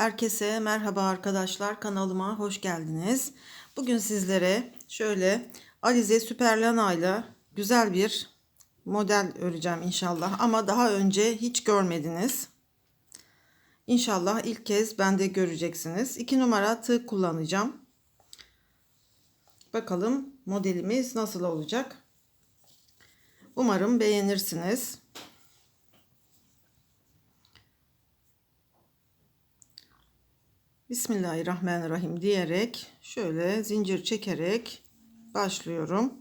Herkese merhaba arkadaşlar kanalıma hoş geldiniz. Bugün sizlere şöyle Alize Süperlana ile güzel bir model öreceğim inşallah. Ama daha önce hiç görmediniz. İnşallah ilk kez bende göreceksiniz. 2 numara tığ kullanacağım. Bakalım modelimiz nasıl olacak. Umarım beğenirsiniz. Bismillahirrahmanirrahim diyerek şöyle zincir çekerek başlıyorum.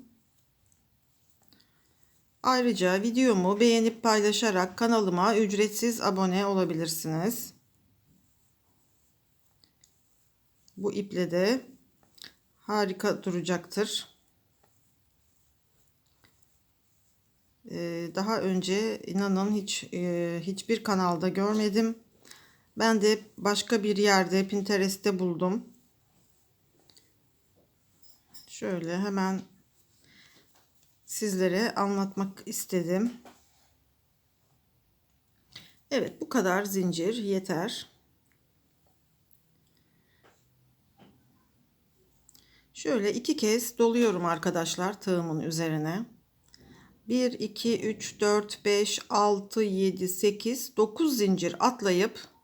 Ayrıca videomu beğenip paylaşarak kanalıma ücretsiz abone olabilirsiniz. Bu iple de harika duracaktır. Ee, daha önce inanın hiç e, hiçbir kanalda görmedim. Ben de başka bir yerde Pinterest'te buldum. Şöyle hemen sizlere anlatmak istedim. Evet bu kadar zincir yeter. Şöyle iki kez doluyorum arkadaşlar tığımın üzerine. 1 2 3 4 5 6 7 8 9 zincir atlayıp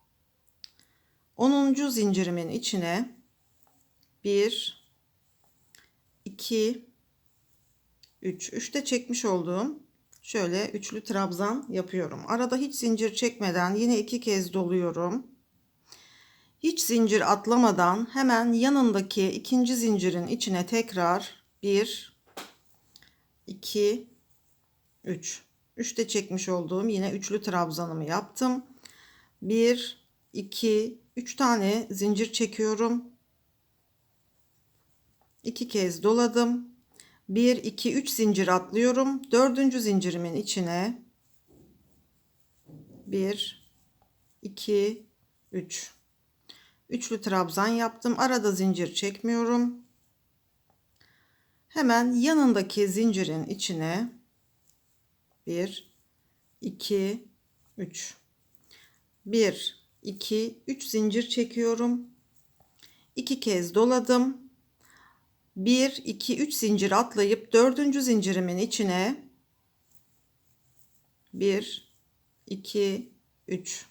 10. zincirimin içine 1 2 3 3'te çekmiş olduğum şöyle üçlü trabzan yapıyorum. Arada hiç zincir çekmeden yine iki kez doluyorum. Hiç zincir atlamadan hemen yanındaki ikinci zincirin içine tekrar 1 2 3 3'te çekmiş olduğum yine üçlü trabzanımı yaptım. 1 2 3 tane zincir çekiyorum. 2 kez doladım. 1 2 3 zincir atlıyorum. 4. zincirimin içine 1 2 3 üçlü trabzan yaptım. Arada zincir çekmiyorum. Hemen yanındaki zincirin içine 1 2 3 1 2 3 zincir çekiyorum. 2 kez doladım. 1 2 3 zincir atlayıp 4. zincirimin içine 1 2 3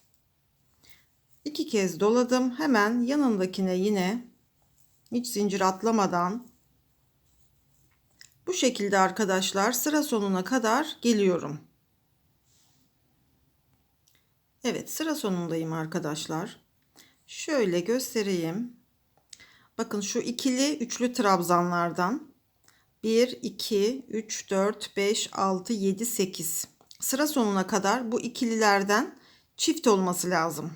2 kez doladım. Hemen yanındakine yine hiç zincir atlamadan bu şekilde arkadaşlar sıra sonuna kadar geliyorum. Evet sıra sonundayım arkadaşlar. Şöyle göstereyim. Bakın şu ikili üçlü trabzanlardan 1 2 3 4 5 6 7 8 sıra sonuna kadar bu ikililerden çift olması lazım.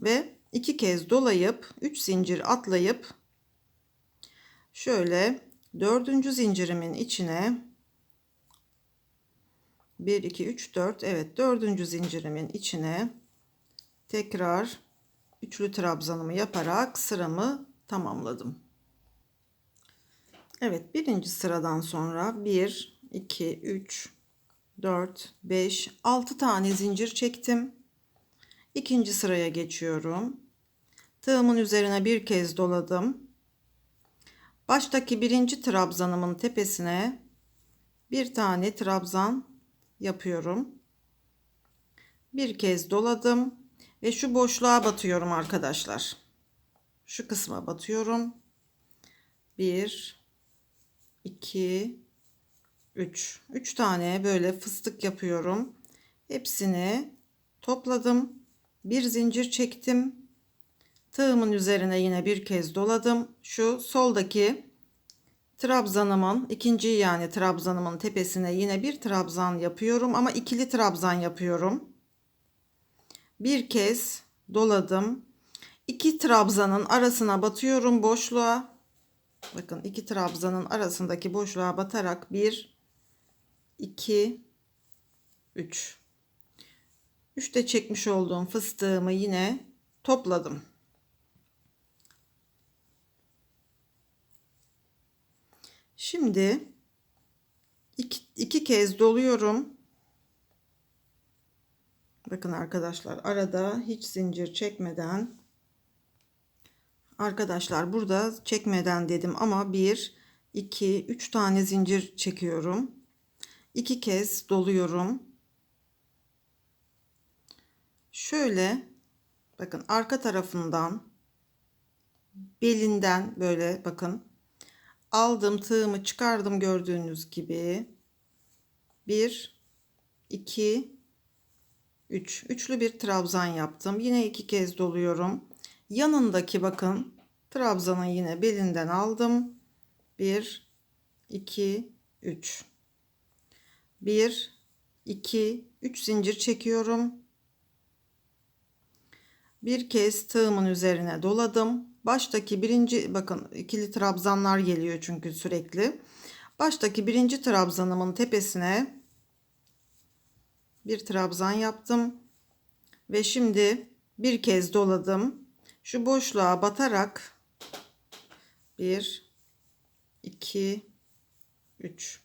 Ve iki kez dolayıp 3 zincir atlayıp şöyle dördüncü zincirimin içine 1 2 3 4 evet dördüncü zincirimin içine tekrar üçlü trabzanımı yaparak sıramı tamamladım. Evet birinci sıradan sonra 1 2 3 4 5 6 tane zincir çektim. İkinci sıraya geçiyorum. Tığımın üzerine bir kez doladım. Baştaki birinci trabzanımın tepesine bir tane trabzan yapıyorum. Bir kez doladım ve şu boşluğa batıyorum arkadaşlar. Şu kısma batıyorum. 1 2 3 3 tane böyle fıstık yapıyorum. Hepsini topladım. Bir zincir çektim. Tığımın üzerine yine bir kez doladım. Şu soldaki trabzanımın ikinci yani trabzanımın tepesine yine bir trabzan yapıyorum ama ikili trabzan yapıyorum. Bir kez doladım. İki trabzanın arasına batıyorum boşluğa. Bakın iki trabzanın arasındaki boşluğa batarak 1 2 3 3'te çekmiş olduğum fıstığımı yine topladım. Şimdi iki, iki kez doluyorum. Bakın arkadaşlar arada hiç zincir çekmeden Arkadaşlar burada çekmeden dedim ama 1 2 3 tane zincir çekiyorum. 2 kez doluyorum. Şöyle bakın arka tarafından belinden böyle bakın aldım tığımı çıkardım gördüğünüz gibi. 1 2 3 üçlü bir trabzan yaptım. Yine iki kez doluyorum. Yanındaki bakın trabzanı yine belinden aldım. 1 2 3 1 2 3 zincir çekiyorum. Bir kez tığımın üzerine doladım baştaki birinci bakın ikili trabzanlar geliyor çünkü sürekli. Baştaki birinci trabzanımın tepesine bir trabzan yaptım. Ve şimdi bir kez doladım. Şu boşluğa batarak 1 2 3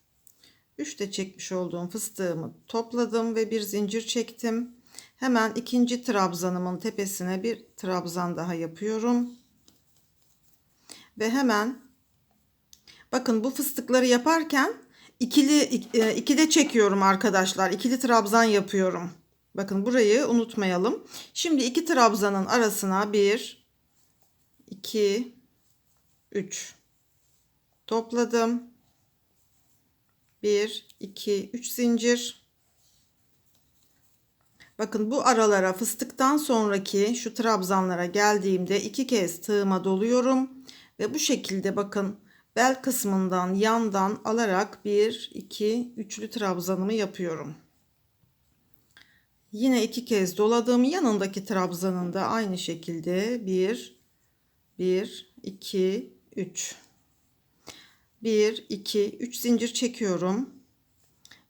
3 de çekmiş olduğum fıstığımı topladım ve bir zincir çektim. Hemen ikinci trabzanımın tepesine bir trabzan daha yapıyorum ve hemen bakın bu fıstıkları yaparken ikili e, ikide çekiyorum arkadaşlar. İkili trabzan yapıyorum. Bakın burayı unutmayalım. Şimdi iki trabzanın arasına 1 2 3 topladım. 1 2 3 zincir. Bakın bu aralara fıstıktan sonraki şu trabzanlara geldiğimde iki kez tığıma doluyorum ve bu şekilde bakın bel kısmından yandan alarak 1 2 üçlü trabzanımı yapıyorum. Yine iki kez doladım. Yanındaki trabzanın da aynı şekilde 1 1 2 3 1 2 3 zincir çekiyorum.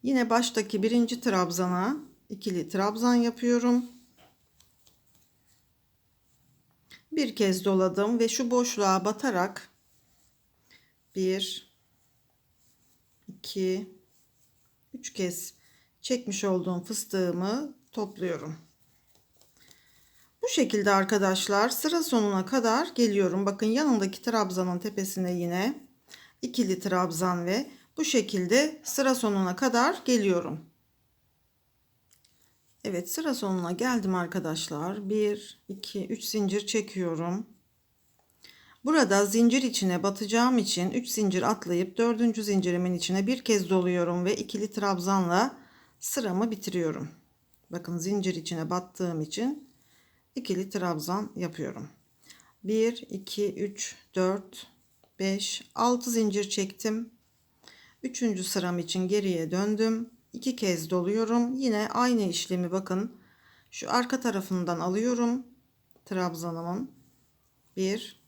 Yine baştaki birinci trabzana ikili trabzan yapıyorum. Bir kez doladım ve şu boşluğa batarak 1 2 3 kez çekmiş olduğum fıstığımı topluyorum. Bu şekilde arkadaşlar sıra sonuna kadar geliyorum. Bakın yanındaki trabzanın tepesine yine ikili trabzan ve bu şekilde sıra sonuna kadar geliyorum. Evet sıra sonuna geldim arkadaşlar. 1 2 3 zincir çekiyorum. Burada zincir içine batacağım için 3 zincir atlayıp 4. zincirimin içine bir kez doluyorum ve ikili trabzanla sıramı bitiriyorum. Bakın zincir içine battığım için ikili trabzan yapıyorum. 1 2 3 4 5 6 zincir çektim. 3. sıram için geriye döndüm. 2 kez doluyorum. Yine aynı işlemi bakın. Şu arka tarafından alıyorum. Trabzanımın 1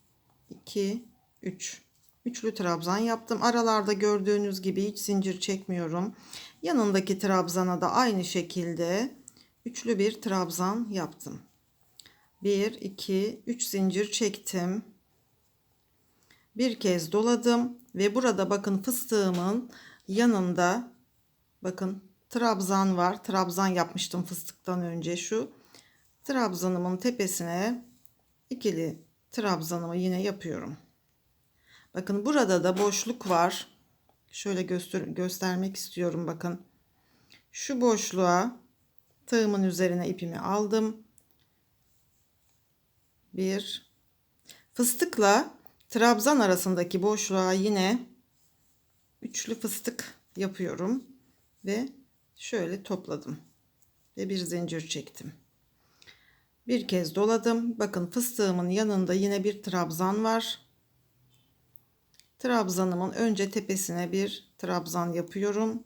2 3 üçlü trabzan yaptım. Aralarda gördüğünüz gibi hiç zincir çekmiyorum. Yanındaki trabzana da aynı şekilde üçlü bir trabzan yaptım. 1 2 3 zincir çektim. Bir kez doladım ve burada bakın fıstığımın yanında bakın trabzan var. Trabzan yapmıştım fıstıktan önce şu trabzanımın tepesine ikili trabzanımı yine yapıyorum. Bakın burada da boşluk var. Şöyle göster göstermek istiyorum bakın. Şu boşluğa tığımın üzerine ipimi aldım. Bir fıstıkla trabzan arasındaki boşluğa yine üçlü fıstık yapıyorum ve şöyle topladım ve bir zincir çektim. Bir kez doladım. Bakın fıstığımın yanında yine bir trabzan var. Trabzanımın önce tepesine bir trabzan yapıyorum.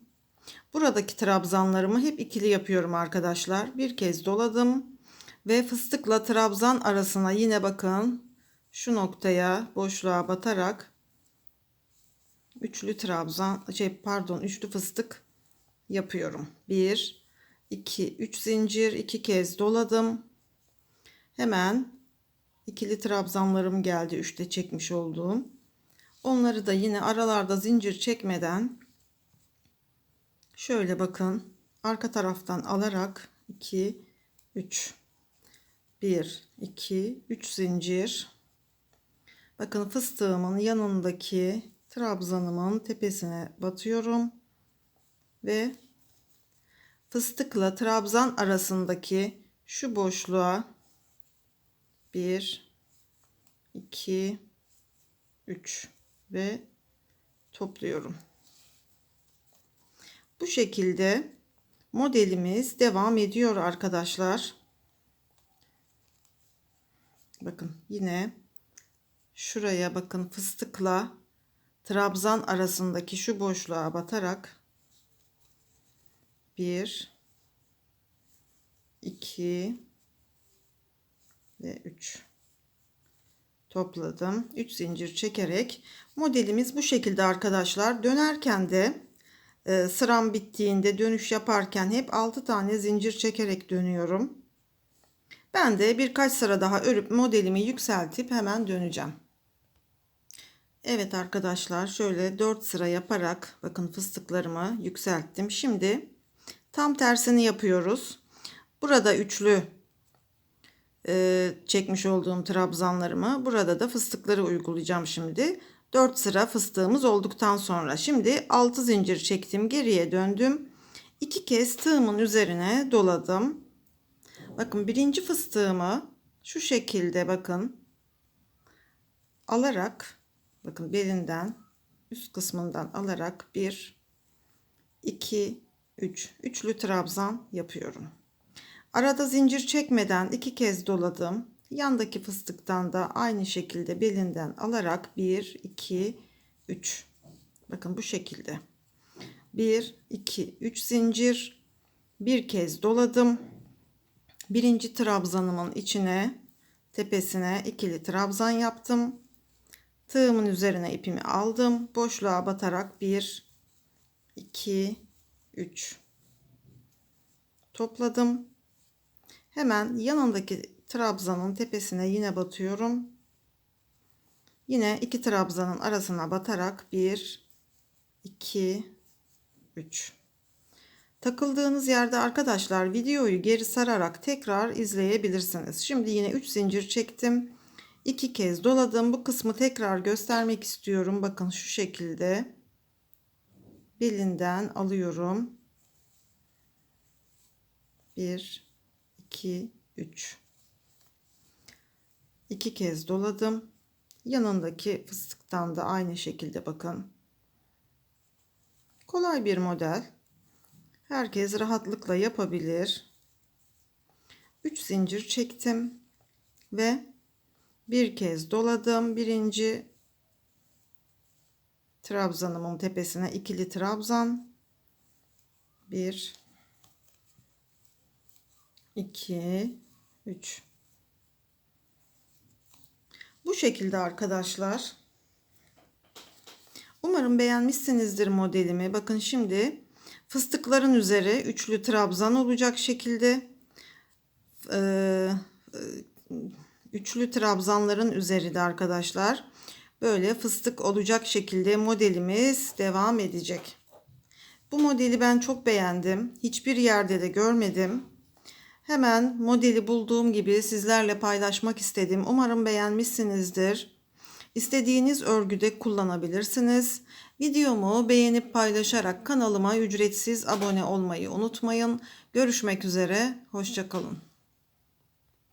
Buradaki trabzanlarımı hep ikili yapıyorum arkadaşlar. Bir kez doladım ve fıstıkla trabzan arasına yine bakın şu noktaya boşluğa batarak üçlü trabzan şey pardon üçlü fıstık yapıyorum. 1 2 3 zincir iki kez doladım. Hemen ikili trabzanlarım geldi. Üçte çekmiş olduğum. Onları da yine aralarda zincir çekmeden şöyle bakın arka taraftan alarak 2 3 1 2 3 zincir bakın fıstığımın yanındaki trabzanımın tepesine batıyorum ve fıstıkla trabzan arasındaki şu boşluğa 1 2 3 ve topluyorum. Bu şekilde modelimiz devam ediyor arkadaşlar. Bakın yine şuraya bakın fıstıkla trabzan arasındaki şu boşluğa batarak 1 2 ve 3 topladım. 3 zincir çekerek modelimiz bu şekilde arkadaşlar. Dönerken de e, sıram bittiğinde dönüş yaparken hep 6 tane zincir çekerek dönüyorum. Ben de birkaç sıra daha örüp modelimi yükseltip hemen döneceğim. Evet arkadaşlar şöyle 4 sıra yaparak bakın fıstıklarımı yükselttim. Şimdi tam tersini yapıyoruz. Burada üçlü e, çekmiş olduğum trabzanlarımı burada da fıstıkları uygulayacağım şimdi. 4 sıra fıstığımız olduktan sonra şimdi 6 zincir çektim geriye döndüm. 2 kez tığımın üzerine doladım. Bakın birinci fıstığımı şu şekilde bakın alarak bakın belinden üst kısmından alarak 1 2 3 üçlü trabzan yapıyorum Arada zincir çekmeden iki kez doladım. Yandaki fıstıktan da aynı şekilde belinden alarak 1, 2, 3. Bakın bu şekilde. 1, 2, 3 zincir. Bir kez doladım. Birinci trabzanımın içine tepesine ikili trabzan yaptım. Tığımın üzerine ipimi aldım. Boşluğa batarak 1, 2, 3 topladım. Hemen yanındaki trabzanın tepesine yine batıyorum. Yine iki trabzanın arasına batarak 1 2 3 Takıldığınız yerde arkadaşlar videoyu geri sararak tekrar izleyebilirsiniz. Şimdi yine 3 zincir çektim. 2 kez doladım. Bu kısmı tekrar göstermek istiyorum. Bakın şu şekilde belinden alıyorum. 1 2 3 2 kez doladım. Yanındaki fıstıktan da aynı şekilde bakın. Kolay bir model. Herkes rahatlıkla yapabilir. 3 zincir çektim ve bir kez doladım. Birinci trabzanımın tepesine ikili trabzan 1 2 3 Bu şekilde arkadaşlar. Umarım beğenmişsinizdir modelimi. Bakın şimdi fıstıkların üzeri üçlü trabzan olacak şekilde ee, üçlü trabzanların üzeri de arkadaşlar böyle fıstık olacak şekilde modelimiz devam edecek. Bu modeli ben çok beğendim. Hiçbir yerde de görmedim. Hemen modeli bulduğum gibi sizlerle paylaşmak istedim. Umarım beğenmişsinizdir. İstediğiniz örgüde kullanabilirsiniz. Videomu beğenip paylaşarak kanalıma ücretsiz abone olmayı unutmayın. Görüşmek üzere, hoşçakalın.